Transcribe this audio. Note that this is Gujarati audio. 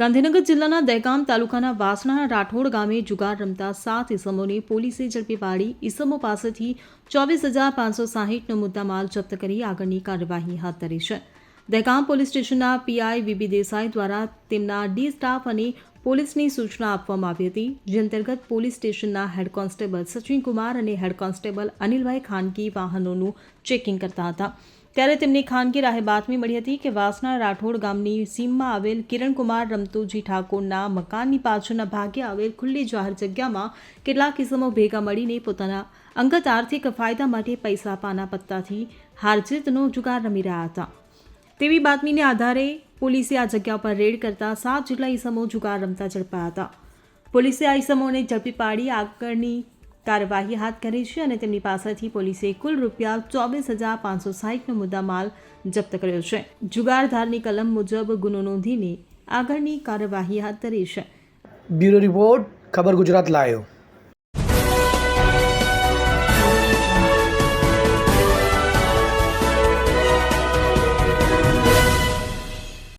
ગાંધીનગર જિલ્લાના દહેગામ તાલુકાના વાસણા રાઠોડ ગામે જુગાર રમતા સાત ઇસમોને પોલીસે ઝડપી પાડી. ઇસમો પાસેથી ચોવીસ હજાર પાંચસો સાહીઠનો મુદ્દામાલ જપ્ત કરી આગળની કાર્યવાહી હાથ ધરી છે. દહેગામ પોલીસ સ્ટેશનના પીઆઈ વીબી દેસાઈ દ્વારા તેમના ડી સ્ટાફ અને પોલીસની સૂચના આપવામાં આવી હતી. જે અંતર્ગત પોલીસ સ્ટેશનના હેડ કોન્સ્ટેબલ સચિન કુમાર અને હેડ કોન્સ્ટેબલ અનિલભાઈ ખાનગી વાહનોનું ચેકિંગ કરતા હતા. ત્યારે તેમની ખાનગી રાહે બાતમી મળી હતી કે વાસણા રાઠોડ ગામની સીમમાં આવેલ કિરણકુમાર રમતુજી ઠાકોરના મકાનની પાછળના ભાગે આવેલ ખુલ્લી જાહેર જગ્યામાં કેટલાક કિસ્મો ભેગા મળીને પોતાના અંગત આર્થિક ફાયદા માટે પૈસા પાના પત્તાથી હારજીતનો જુગાર રમી રહ્યા હતા. તેવી બાતમીને આધારે પોલીસે આ જગ્યા પર રેડ કરતા સાત જેટલા ઈસમો જુગાર રમતા ઝડપાયા હતા. પોલીસે આ ઈસમોને ઝડપી પાડી આગળની કાર્યવાહી હાથ કરી છે અને તેમની પાસેથી પોલીસે કુલ રૂપિયા ચોવીસ હજાર પાંચસો સાહીઠનો મુદ્દામાલ જપ્ત કર્યો છે. જુગારધારની કલમ મુજબ ગુનો નોંધીને આગળની કાર્યવાહી હાથ ધરી છે. બ્યુરો રિપોર્ટ, ખબર ગુજરાત લાયો